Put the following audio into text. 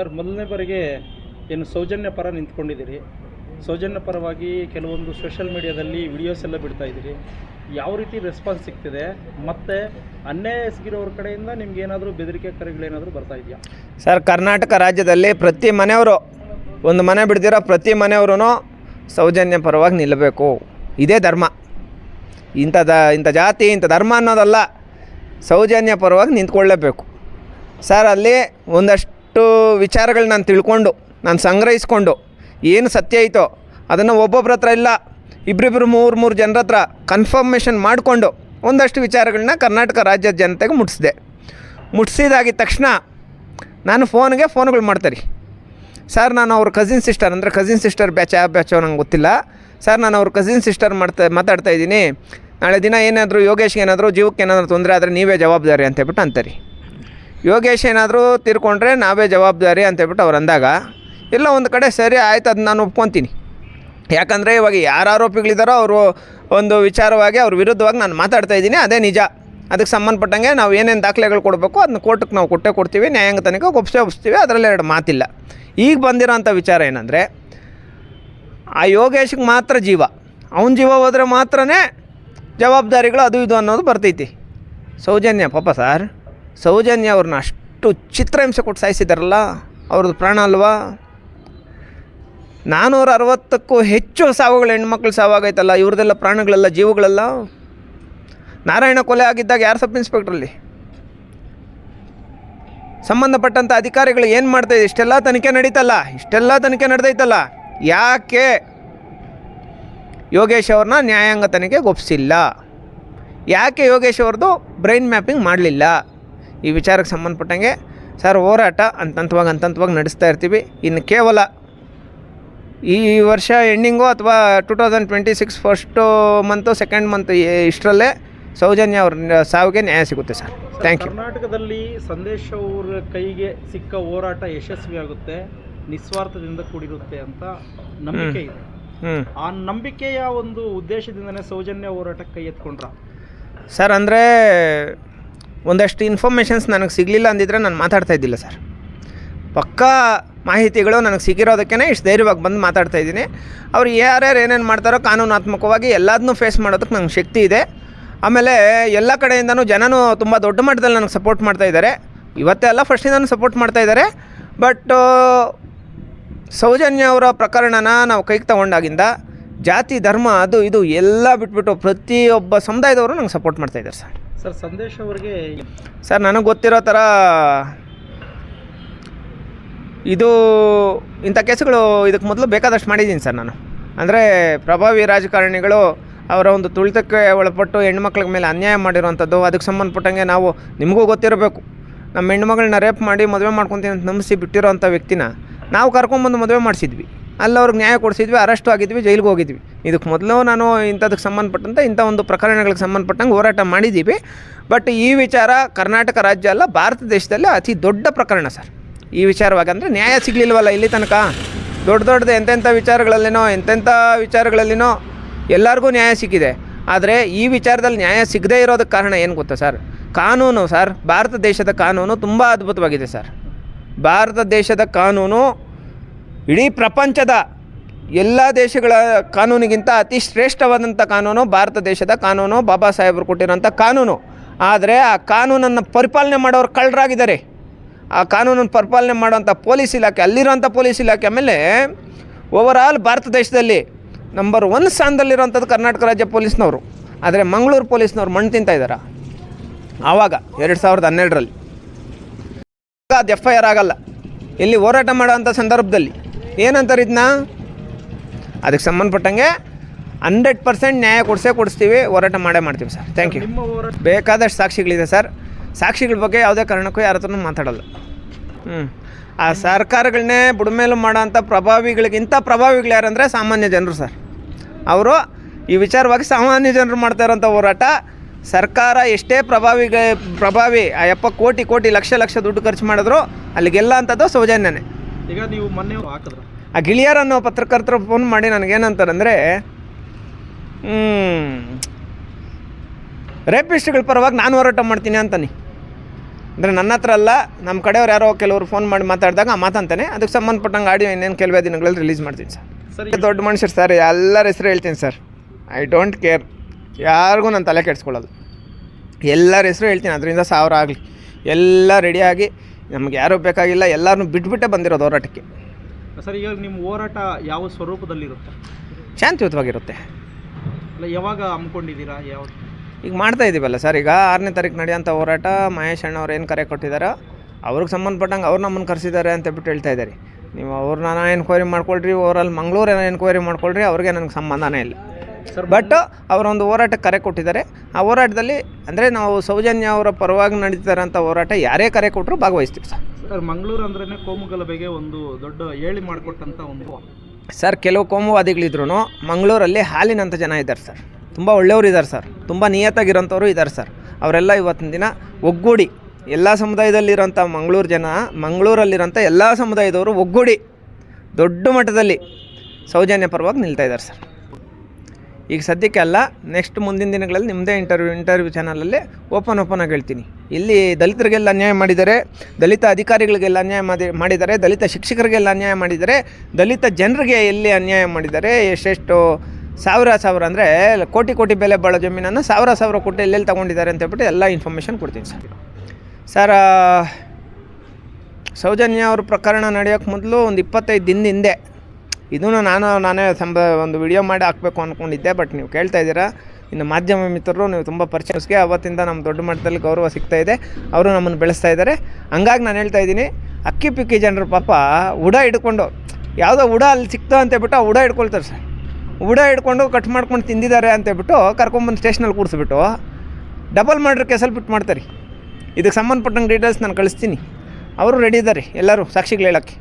Sir, ಮೊದಲನೇ ಬಾರಿಗೆ ಏನು ಸೌಜನ್ಯ ಪರ ನಿಂತ್ಕೊಂಡಿದ್ದೀರಿ. ಸೌಜನ್ಯ ಪರವಾಗಿ ಕೆಲವೊಂದು ಸೋಷಿಯಲ್ ಮೀಡಿಯಾದಲ್ಲಿ ವಿಡಿಯೋಸ್ ಎಲ್ಲ ಬಿಡ್ತಾ ಇದ್ದೀರಿ. ಯಾವ ರೀತಿ ರೆಸ್ಪಾನ್ಸ್ ಸಿಗ್ತಿದೆ? ಮತ್ತು ಅನ್ಯಾಯ ಸಿಗಿರೋರ ಕಡೆಯಿಂದ ನಿಮ್ಗೆ ಏನಾದರೂ ಬೆದರಿಕೆ ಕರೆಗಳೇನಾದರೂ ಬರ್ತಾ ಇದೆಯಾ? ಸರ್, ಕರ್ನಾಟಕ ರಾಜ್ಯದಲ್ಲಿ ಪ್ರತಿ ಮನೆಯವರು, ಒಂದು ಮನೆ ಬಿಡ್ದಿರೋ ಪ್ರತಿ ಮನೆಯವರು ಸೌಜನ್ಯ ಪರವಾಗಿ ನಿಲ್ಲಬೇಕು. ಇದೇ ಧರ್ಮ. ಇಂಥ ದ, ಇಂಥ ಜಾತಿ, ಇಂಥ ಧರ್ಮ ಅನ್ನೋದಲ್ಲ ಸೌಜನ್ಯ ಪರವಾಗಿ ನಿಂತ್ಕೊಳ್ಳೇಬೇಕು. ಸರ್, ಅಲ್ಲಿ ಒಂದಷ್ಟು ವಿಚಾರಗಳು ನಾನು ತಿಳ್ಕೊಂಡು, ನಾನು ಸಂಗ್ರಹಿಸ್ಕೊಂಡು ಏನು ಸತ್ಯ ಐತೋ ಅದನ್ನು ಒಬ್ಬೊಬ್ರ ಹತ್ರ ಇಲ್ಲ ಇಬ್ಬರಿಬ್ಬರು ಮೂರು ಮೂರು ಜನರ ಹತ್ರ ಕನ್ಫರ್ಮೇಷನ್ ಮಾಡಿಕೊಂಡು ಒಂದಷ್ಟು ವಿಚಾರಗಳನ್ನ ಕರ್ನಾಟಕ ರಾಜ್ಯದ ಜನತೆಗೆ ಮುಟ್ಟಿಸಿದೆ ಮುಟ್ಟಿಸಿದಾಗಿದ ತಕ್ಷಣ ನಾನು ಫೋನ್ಗೆ ಫೋನ್ಗಳು ಮಾಡ್ತಾರೆ ಸರ್ ನಾನು ಅವ್ರ ಕಸಿನ್ ಸಿಸ್ಟರ್ ಅಂದರೆ ಕಸಿನ್ ಸಿಸ್ಟರ್ ಬ್ಯಾಚ ಯಾವ ಬ್ಯಾಚೋ ನಂಗೆ ಗೊತ್ತಿಲ್ಲ. ಸರ್ ನಾನು ಅವ್ರ ಕಸಿನ್ ಸಿಸ್ಟರ್ ಮಾಡ್ತಾ, ಮಾತಾಡ್ತಾ ಇದ್ದೀನಿ. ನಾಳೆ ದಿನ ಏನಾದರೂ ಯೋಗೇಶ್ಗೆ ಏನಾದರೂ, ಜೀವಕ್ಕೆ ಏನಾದರೂ ತೊಂದರೆ ಆದರೆ ನೀವೇ ಜವಾಬ್ದಾರಿ ಅಂತೇಳ್ಬಿಟ್ಟು ಅಂತಾರೆ ಯೋಗೇಶ್ ಏನಾದರೂ ತೀರ್ಕೊಂಡ್ರೆ ನಾವೇ ಜವಾಬ್ದಾರಿ ಅಂತೇಳ್ಬಿಟ್ಟು ಅವ್ರು ಅಂದಾಗ, ಇಲ್ಲ, ಒಂದು ಕಡೆ ಸರಿ ಆಯ್ತು, ಅದು ನಾನು ಒಪ್ಕೊತೀನಿ. ಯಾಕಂದರೆ ಇವಾಗ ಯಾರು ಆರೋಪಿಗಳಿದ್ದಾರೋ ಅವರು ಒಂದು ವಿಚಾರವಾಗಿ ಅವ್ರ ವಿರುದ್ಧವಾಗಿ ನಾನು ಮಾತಾಡ್ತಾ ಇದ್ದೀನಿ, ಅದೇ ನಿಜ. ಅದಕ್ಕೆ ಸಂಬಂಧಪಟ್ಟಂಗೆ ನಾವು ಏನೇನು ದಾಖಲೆಗಳು ಕೊಡಬೇಕು ಅದನ್ನ ಕೋರ್ಟ್ಗೆ ನಾವು ಕೊಟ್ಟೆ ಕೊಡ್ತೀವಿ, ನ್ಯಾಯಾಂಗ ತನಿಖೆ ಒಪ್ಸೇ ಒಪ್ಸ್ತೀವಿ, ಅದರಲ್ಲಿ ಎರಡು ಮಾತಿಲ್ಲ. ಈಗ ಬಂದಿರೋಂಥ ವಿಚಾರ ಏನಂದರೆ, ಆ ಯೋಗೇಶ್ಗೆ ಮಾತ್ರ ಜೀವ. ಅವನ ಜೀವ ಹೋದರೆ ಮಾತ್ರನೇ ಜವಾಬ್ದಾರಿಗಳು ಅದು ಇದು ಅನ್ನೋದು ಬರ್ತೈತಿ. ಸೌಜನ್ಯ ಪಾಪ ಸರ್. ಸೌಜನ್ಯ ಅವ್ರನ್ನ ಅಷ್ಟು ಚಿತ್ರಹಿಂಸೆ ಕೊಟ್ಟು ಸಾಯಿಸಿದಾರಲ್ಲ, ಅವ್ರದ್ದು ಪ್ರಾಣ ಅಲ್ವಾ? ನಾನ್ನೂರ ಅರವತ್ತಕ್ಕೂ ಹೆಚ್ಚು ಸಾವುಗಳು ಹೆಣ್ಮಕ್ಳು ಸಾವಾಗೈತಲ್ಲ ಇವ್ರದ್ದೆಲ್ಲ ಪ್ರಾಣಗಳೆಲ್ಲ ಜೀವಗಳೆಲ್ಲ? ನಾರಾಯಣ ಕೊಲೆ ಆಗಿದ್ದಾಗ ಯಾರು ಸಬ್ ಇನ್ಸ್ಪೆಕ್ಟ್ರಲ್ಲಿ? ಸಂಬಂಧಪಟ್ಟಂಥ ಅಧಿಕಾರಿಗಳು ಏನು ಮಾಡ್ತಾಯಿದೆ ಇಷ್ಟೆಲ್ಲ ತನಿಖೆ ನಡೀತಲ್ಲ, ಇಷ್ಟೆಲ್ಲ ತನಿಖೆ ನಡೆದೈತಲ್ಲ. ಯಾಕೆ? ಯೋಗೇಶ್ ಅವ್ರನ್ನ ನ್ಯಾಯಾಂಗ ತನಿಖೆಗೆ ಒಪ್ಪಿಸಿಲ್ಲ ಯಾಕೆ ಯೋಗೇಶ್ ಅವ್ರದ್ದು ಬ್ರೈನ್ ಮ್ಯಾಪಿಂಗ್ ಮಾಡಲಿಲ್ಲ? ಈ ವಿಚಾರಕ್ಕೆ ಸಂಬಂಧಪಟ್ಟಂಗೆ ಸರ್ ಹೋರಾಟ ಅಂತಂತವಾಗಿ ಅಂತಂತವಾಗಿ ನಡೆಸ್ತಾ ಇರ್ತೀವಿ. ಇನ್ನು ಕೇವಲ ಈ ವರ್ಷ ಎಂಡಿಂಗು ಅಥವಾ two thousand twenty six first month second month ಇಷ್ಟರಲ್ಲೇ Soujanya ಅವ್ರ ಸಾವಿಗೆ ನ್ಯಾಯ ಸಿಗುತ್ತೆ ಸರ್. ಥ್ಯಾಂಕ್ ಯು ಕರ್ನಾಟಕದಲ್ಲಿ ಸಂದೇಶ್ ಅವರ ಕೈಗೆ ಸಿಕ್ಕ ಹೋರಾಟ ಯಶಸ್ವಿಯಾಗುತ್ತೆ ನಿಸ್ವಾರ್ಥದಿಂದ ಕೂಡಿರುತ್ತೆ ಅಂತ ನಂಬಿಕೆ ಇದೆ. ಆ ನಂಬಿಕೆಯ ಒಂದು ಉದ್ದೇಶದಿಂದನೇ ಸೌಜನ್ಯ ಹೋರಾಟಕ್ಕೆ ಕೈ ಎತ್ಕೊಂಡ್ರ? ಸರ್ ಅಂದರೆ ಒಂದಷ್ಟು ಇನ್ಫಾರ್ಮೇಷನ್ಸ್ ನನಗೆ ಸಿಗಲಿಲ್ಲ ಅಂದಿದ್ರೆ ನಾನು ಮಾತಾಡ್ತಾ ಇದ್ದಿಲ್ಲ ಸರ್. ಪಕ್ಕಾ ಮಾಹಿತಿಗಳು ನನಗೆ ಸಿಗಿರೋದಕ್ಕೇ ಇಷ್ಟು ಧೈರ್ಯವಾಗಿ ಬಂದು ಮಾತಾಡ್ತಾ ಇದ್ದೀನಿ. ಅವ್ರು ಯಾರ್ಯಾರು ಏನೇನು ಮಾಡ್ತಾರೋ ಕಾನೂನಾತ್ಮಕವಾಗಿ ಎಲ್ಲದನ್ನೂ ಫೇಸ್ ಮಾಡೋದಕ್ಕೆ ನಂಗೆ ಶಕ್ತಿ ಇದೆ. ಆಮೇಲೆ ಎಲ್ಲ ಕಡೆಯಿಂದನೂ ಜನನೂ ತುಂಬ ದೊಡ್ಡ ಮಟ್ಟದಲ್ಲಿ ನನಗೆ ಸಪೋರ್ಟ್ ಮಾಡ್ತಾ ಇದ್ದಾರೆ. ಇವತ್ತೇ ಅಲ್ಲ ಫಸ್ಟಿಂದನೂ ಸಪೋರ್ಟ್ ಮಾಡ್ತಾ ಇದ್ದಾರೆ. ಬಟ್ ಸೌಜನ್ಯ ಅವರ ಪ್ರಕರಣನ ನಾವು ಕೈಗೆ ತಗೊಂಡಾಗಿಂದ ಜಾತಿ, ಧರ್ಮ, ಅದು, ಇದು ಎಲ್ಲ ಬಿಟ್ಬಿಟ್ಟು ಪ್ರತಿಯೊಬ್ಬ ಸಮುದಾಯದವರು ನಂಗೆ ಸಪೋರ್ಟ್ ಮಾಡ್ತಾಯಿದ್ದಾರೆ ಸರ್. ಸರ್, ಸಂದೇಶ್ ಅವರಿಗೆ ಸರ್, ನನಗೆ ಗೊತ್ತಿರೋ ಥರ ಇದು ಇಂಥ ಕೇಸುಗಳು ಇದಕ್ಕೆ ಮೊದಲು ಬೇಕಾದಷ್ಟು ಮಾಡಿದ್ದೀನಿ ಸರ್ ನಾನು. ಅಂದರೆ ಪ್ರಭಾವಿ ರಾಜಕಾರಣಿಗಳು ಅವರ ಒಂದು ತುಳಿತಕ್ಕೆ ಒಳಪಟ್ಟು ಹೆಣ್ಮಕ್ಳ ಮೇಲೆ ಅನ್ಯಾಯ ಮಾಡಿರೋಂಥದ್ದು ಅದಕ್ಕೆ ಸಂಬಂಧಪಟ್ಟಂಗೆ ನಾವು ನಿಮಗೂ ಗೊತ್ತಿರಬೇಕು. ನಮ್ಮ ಹೆಣ್ಮಗಳನ್ನ ರೇಪ್ ಮಾಡಿ ಮದುವೆ ಮಾಡ್ಕೊತೀನಿ ಅಂತ ನಂಬಿಸಿ ಬಿಟ್ಟಿರೋಂಥ ವ್ಯಕ್ತಿನ ನಾವು ಕರ್ಕೊಂಬಂದು ಮದುವೆ ಮಾಡಿಸಿದ್ವಿ. ಅಲ್ಲಿ ಅವ್ರಿಗೆ ನ್ಯಾಯ ಕೊಡಿಸಿದ್ವಿ, ಅರೆಸ್ಟು ಆಗಿದ್ವಿ, ಜೈಲಿಗೆ ಹೋಗಿದ್ವಿ. ಇದಕ್ಕೆ ಮೊದಲು ನಾನು ಇಂಥದಕ್ಕೆ ಸಂಬಂಧಪಟ್ಟಂತೆ ಇಂಥ ಒಂದು ಪ್ರಕರಣಗಳಿಗೆ ಸಂಬಂಧಪಟ್ಟಂಗೆ ಹೋರಾಟ ಮಾಡಿದ್ದೀವಿ. ಬಟ್ ಈ ವಿಚಾರ ಕರ್ನಾಟಕ ರಾಜ್ಯ ಅಲ್ಲ, ಭಾರತ ದೇಶದಲ್ಲೇ ಅತಿ ದೊಡ್ಡ ಪ್ರಕರಣ ಸರ್. ಈ ವಿಚಾರವಾಗಿ ಅಂದರೆ ನ್ಯಾಯ ಸಿಗಲಿಲ್ವಲ್ಲ ಇಲ್ಲಿ ತನಕ? ದೊಡ್ಡ ದೊಡ್ಡದು ಎಂತೆಂಥ ವಿಚಾರಗಳಲ್ಲಿನೋ ಎಂತೆಂಥ ವಿಚಾರಗಳಲ್ಲಿನೋ ಎಲ್ಲರಿಗೂ ನ್ಯಾಯ ಸಿಕ್ಕಿದೆ. ಆದರೆ ಈ ವಿಚಾರದಲ್ಲಿ ನ್ಯಾಯ ಸಿಗದೇ ಇರೋದಕ್ಕೆ ಕಾರಣ ಏನು ಗೊತ್ತಾ ಸರ್? ಕಾನೂನು ಸರ್, ಭಾರತ ದೇಶದ ಕಾನೂನು ತುಂಬ ಅದ್ಭುತವಾಗಿದೆ ಸರ್. ಭಾರತ ದೇಶದ ಕಾನೂನು ಇಡೀ ಪ್ರಪಂಚದ ಎಲ್ಲ ದೇಶಗಳ ಕಾನೂನಿಗಿಂತ ಅತಿ ಶ್ರೇಷ್ಠವಾದಂಥ ಕಾನೂನು ಭಾರತ ದೇಶದ ಕಾನೂನು ಬಾಬಾ ಸಾಹೇಬರು ಕೊಟ್ಟಿರೋಂಥ ಕಾನೂನು. ಆದರೆ ಆ ಕಾನೂನನ್ನು ಪರಿಪಾಲನೆ ಮಾಡೋರು ಕಳ್ಳರಾಗಿದ್ದಾರೆ. ಆ ಕಾನೂನನ್ನು ಪರಿಪಾಲನೆ ಮಾಡೋಂಥ ಪೊಲೀಸ್ ಇಲಾಖೆ ಅಲ್ಲಿರೋಂಥ ಪೊಲೀಸ್ ಇಲಾಖೆ ಆಮೇಲೆ ಓವರಾಲ್ ಭಾರತ ದೇಶದಲ್ಲಿ ನಂಬರ್ ಒನ್ ಸ್ಥಾನದಲ್ಲಿರೋಂಥದ್ದು ಕರ್ನಾಟಕ ರಾಜ್ಯ ಪೊಲೀಸ್ನವರು. ಆದರೆ ಮಂಗಳೂರು ಪೊಲೀಸ್ನವ್ರು ಮಣ್ಣು ತಿಂತಾ ಇದ್ದಾರೆ? ಆವಾಗ ಎರಡು ಸಾವಿರದ ಹನ್ನೆರಡರಲ್ಲಿ. ಅದು ಎಫ್ ಐ ಆರ್ ಆಗಲ್ಲ. ಇಲ್ಲಿ ಹೋರಾಟ ಮಾಡೋವಂಥ ಸಂದರ್ಭದಲ್ಲಿ ಏನಂತಾರೆ ಇದನ್ನ? ಅದಕ್ಕೆ ಸಂಬಂಧಪಟ್ಟಂಗೆ ಹಂಡ್ರೆಡ್ ಪರ್ಸೆಂಟ್ ನ್ಯಾಯ ಕೊಡಿಸೇ ಕೊಡಿಸ್ತೀವಿ ಹೋರಾಟ ಮಾಡೇ ಮಾಡ್ತೀವಿ ಸರ್. ಥ್ಯಾಂಕ್ ಯು ಬೇಕಾದಷ್ಟು ಸಾಕ್ಷಿಗಳಿದೆ ಸರ್. ಸಾಕ್ಷಿಗಳ ಬಗ್ಗೆ ಯಾವುದೇ ಕಾರಣಕ್ಕೂ ಯಾರ ಹತ್ರನೂ ಮಾತಾಡಲ್ಲ. ಹ್ಞೂ ಆ ಸರ್ಕಾರಗಳನ್ನೇ ಬುಡಮೇಲು ಮಾಡೋಂಥ ಪ್ರಭಾವಿಗಳಿಗಿಂತ ಪ್ರಭಾವಿಗಳು ಯಾರಂದರೆ ಸಾಮಾನ್ಯ ಜನರು ಸರ್. ಅವರು ಈ ವಿಚಾರವಾಗಿ ಸಾಮಾನ್ಯ ಜನರು ಮಾಡ್ತಾ ಇರೋಂಥ ಹೋರಾಟ. ಸರ್ಕಾರ ಎಷ್ಟೇ ಪ್ರಭಾವಿ ಪ್ರಭಾವಿ ಆ ಎಪ್ಪ ಕೋಟಿ ಕೋಟಿ ಲಕ್ಷ ಲಕ್ಷ ದುಡ್ಡು ಖರ್ಚು ಮಾಡಿದ್ರು ಅಲ್ಲಿಗೆಲ್ಲ ಅಂಥದ್ದು ಸೌಜನ್ಯನೇ. ಈಗ ನೀವು ಮೊನ್ನೆ ಹಾಕಿದ್ರ. ಆ ಗಿಳಿಯರ್ ಅನ್ನೋ ಪತ್ರಕರ್ತರು ಫೋನ್ ಮಾಡಿ ನನಗೇನಂತಾರಂದರೆ ರೇಪಿಸ್ಟ್ಗಳ ಪರವಾಗಿ ನಾನು ಹೋರಾಟ ಮಾಡ್ತೀನಿ ಅಂತಾನೆ. ಅಂದರೆ ನನ್ನ ಹತ್ರ ಅಲ್ಲ ನಮ್ಮ ಕಡೆಯವ್ರು ಯಾರೋ ಕೆಲವರು ಫೋನ್ ಮಾಡಿ ಮಾತಾಡಿದಾಗ ಮಾತಾಂತಾನೆ ಅದಕ್ಕೆ ಸಂಬಂಧಪಟ್ಟಂಗೆ ಆಡಿಯೋ ಇನ್ನೇನು ಕೆಲವೇ ದಿನಗಳಲ್ಲಿ ರಿಲೀಸ್ ಮಾಡ್ತೀನಿ ಸರ್. ಸರಿ. ದೊಡ್ಡ ಮನುಷ್ಯರು ಸರ್ ಎಲ್ಲರ ಹೆಸರು ಹೇಳ್ತೀನಿ ಸರ್. ಐ ಡೋಂಟ್ ಕೇರ್ ಯಾರಿಗೂ ನಾನು ತಲೆ ಕೆಡಿಸ್ಕೊಳ್ಳೋದು. ಎಲ್ಲರ ಹೆಸರು ಹೇಳ್ತೀನಿ ಅದರಿಂದ ಸಾವಿರ ಆಗಲಿ. ಎಲ್ಲ ರೆಡಿಯಾಗಿ ನಮ್ಗೆ ಯಾರೂ ಬೇಕಾಗಿಲ್ಲ ಎಲ್ಲರನ್ನೂ ಬಿಟ್ಬಿಟ್ಟೆ ಬಂದಿರೋದು ಹೋರಾಟಕ್ಕೆ. ಸರ್ ಈಗ ನಿಮ್ಮ ಹೋರಾಟ ಯಾವ ಸ್ವರೂಪದಲ್ಲಿರುತ್ತೆ? ಶಾಂತಿಯುತವಾಗಿರುತ್ತೆ. ಅಲ್ಲ ಯಾವಾಗ ಹಮ್ಮಿಕೊಂಡಿದ್ದೀರಾ? ಯಾವ ಈಗ ಮಾಡ್ತಾ ಇದ್ದೀವಲ್ಲ ಸರ್ ಈಗ ಆರನೇ ತಾರೀಕು ನಡೆಯೋಂಥ ಹೋರಾಟ ಮಹೇಶ್ ಅಣ್ಣವ್ರು ಏನು ಕರೆ ಕೊಟ್ಟಿದ್ದಾರೋ ಅವ್ರಿಗೆ ಸಂಬಂಧಪಟ್ಟಂಗೆ ಅವ್ರು ನಮ್ಮನ್ನು ಕರೆಸಿದ್ದಾರೆ ಅಂತ ಬಿಟ್ಟು ಹೇಳ್ತಾ ಇದ್ದಾರೆ. ನೀವು ಅವ್ರನ್ನ ಎನ್ಕ್ವೈರಿ ಮಾಡ್ಕೊಳ್ರಿ ಓವರಾಲ್ ಮಂಗಳೂರು ಎನ್ಕ್ವೈರಿ ಮಾಡ್ಕೊಳ್ರಿ ಅವ್ರಿಗೆ ನನಗೆ ಸಂಬಂಧನೇ ಇಲ್ಲ. ಬಟ್ ಅವರೊಂದು ಹೋರಾಟ ಕರೆ ಕೊಟ್ಟಿದ್ದಾರೆ. ಆ ಹೋರಾಟದಲ್ಲಿ ಅಂದರೆ ನಾವು ಸೌಜನ್ಯ ಅವರ ಪರವಾಗಿ ನಡೀತಾರಂಥ ಹೋರಾಟ ಯಾರೇ ಕರೆ ಕೊಟ್ಟರು ಭಾಗವಹಿಸ್ತೀವಿ ಸರ್. ಸರ್ ಮಂಗಳೂರು ಅಂದ್ರೇ ಕೋಮುಗಲಭೆಗೆ ಒಂದು ದೊಡ್ಡ ಹೇಳಿ ಮಾಡಿಕೊಟ್ಟಂಥ ಒಂದು ಸರ್ ಕೆಲವು ಕೋಮುವಾದಿಗಳಿದ್ರು ಮಂಗಳೂರಲ್ಲಿ ಹಾಲಿನಂಥ ಜನ ಇದ್ದಾರೆ ಸರ್. ತುಂಬ ಒಳ್ಳೆಯವರು ಇದ್ದಾರೆ ಸರ್. ತುಂಬ ನಿಯತ್ತಾಗಿರೋಂಥವ್ರು ಇದ್ದಾರೆ ಸರ್. ಅವರೆಲ್ಲ ಇವತ್ತಿನ ದಿನ ಒಗ್ಗೂಡಿ ಎಲ್ಲ ಸಮುದಾಯದಲ್ಲಿರೋಂಥ ಮಂಗಳೂರು ಜನ ಮಂಗಳೂರಲ್ಲಿರೋಂಥ ಎಲ್ಲ ಸಮುದಾಯದವರು ಒಗ್ಗೂಡಿ ದೊಡ್ಡ ಮಟ್ಟದಲ್ಲಿ ಸೌಜನ್ಯ ಪರವಾಗಿ ನಿಲ್ತಾ ಇದ್ದಾರೆ ಸರ್. ಈಗ ಸದ್ಯಕ್ಕೆ ಅಲ್ಲ ನೆಕ್ಸ್ಟ್ ಮುಂದಿನ ದಿನಗಳಲ್ಲಿ ನಿಮ್ಮದೇ ಇಂಟರ್ವ್ಯೂ ಇಂಟರ್ವ್ಯೂ ಚಾನಲಲ್ಲಿ ಓಪನ್ ಓಪನ್ ಆಗಿ ಹೇಳ್ತೀನಿ. ಇಲ್ಲಿ ದಲಿತರಿಗೆಲ್ಲ ಅನ್ಯಾಯ ಮಾಡಿದ್ದಾರೆ ದಲಿತ ಅಧಿಕಾರಿಗಳಿಗೆಲ್ಲ ಅನ್ಯಾಯ ಮಾಡಿ ಮಾಡಿದ್ದಾರೆ ದಲಿತ ಶಿಕ್ಷಕರಿಗೆಲ್ಲ ಅನ್ಯಾಯ ಮಾಡಿದ್ದಾರೆ ದಲಿತ ಜನರಿಗೆ ಎಲ್ಲಿ ಅನ್ಯಾಯ ಮಾಡಿದ್ದಾರೆ ಎಷ್ಟೆಷ್ಟು ಸಾವಿರ ಸಾವಿರ ಅಂದರೆ ಕೋಟಿ ಕೋಟಿ ಬೆಲೆ ಬಾಳೋ ಜಮೀನನ್ನು ಸಾವಿರ ಸಾವಿರ ಕೋಟಿ ಎಲ್ಲೆಲ್ಲಿ ತೊಗೊಂಡಿದ್ದಾರೆ ಅಂತ ಹೇಳ್ಬಿಟ್ಟು ಎಲ್ಲ ಇನ್ಫಾರ್ಮೇಷನ್ ಕೊಡ್ತೀನಿ ಸರ್. ಸರ್ ಸೌಜನ್ಯ ಅವ್ರ ಪ್ರಕರಣ ನಡೆಯೋಕ್ಕೆ ಮೊದಲು ಒಂದು ಇಪ್ಪತ್ತೈದು ದಿನದ ಹಿಂದೆ ಇದೂ ನಾನು ನಾನೇ ಸಂಬ ಒಂದು ವಿಡಿಯೋ ಮಾಡಿ ಹಾಕಬೇಕು ಅಂದ್ಕೊಂಡಿದ್ದೆ ಬಟ್ ನೀವು ಕೇಳ್ತಾ ಇದ್ದೀರಾ? ಇನ್ನು ಮಾಧ್ಯಮ ಮಿತ್ರರು, ನೀವು ತುಂಬ ಪರಿಚಯಸ್ಗೆ ಅವತ್ತಿಂದ ನಮ್ಮ ದೊಡ್ಡ ಮಟ್ಟದಲ್ಲಿ ಗೌರವ ಸಿಗ್ತಾ ಇದೆ. ಅವರು ನಮ್ಮನ್ನು ಬೆಳೆಸ್ತಾ ಇದ್ದಾರೆ. ಹಂಗಾಗಿ ನಾನು ಹೇಳ್ತಾ ಇದ್ದೀನಿ, ಅಕ್ಕಿ ಪಿಕ್ಕಿ ಜನರು ಪಾಪ ಉಡ ಹಿಡ್ಕೊಂಡು, ಯಾವುದೋ ಉಡ ಅಲ್ಲಿ ಸಿಕ್ತೋ ಅಂತೇಳ್ಬಿಟ್ಟು ಆ ಉಡ ಹಿಡ್ಕೊಳ್ತಾರೆ ಸರ್. ಉಡ ಹಿಡ್ಕೊಂಡು ಕಟ್ ಮಾಡ್ಕೊಂಡು ತಿಂದಿದ್ದಾರೆ ಅಂತೇಳ್ಬಿಟ್ಟು ಕರ್ಕೊಂಬಂದು ಸ್ಟೇಷನಲ್ಲಿ ಕೂಡಿಸ್ಬಿಟ್ಟು ಡಬಲ್ ಮರ್ಡ್ರ್ ಕೇಸಲ್ಲಿ ಬಿಟ್ಟು ಮಾಡ್ತಾರೆ. ಇದಕ್ಕೆ ಸಂಬಂಧಪಟ್ಟಂಗೆ ಡೀಟೇಲ್ಸ್ ನಾನು ಕಳಿಸ್ತೀನಿ. ಅವರು ರೆಡಿ ಇದ್ದಾರೆ, ಎಲ್ಲರೂ ಸಾಕ್ಷಿಗಳು ಹೇಳೋಕ್ಕೆ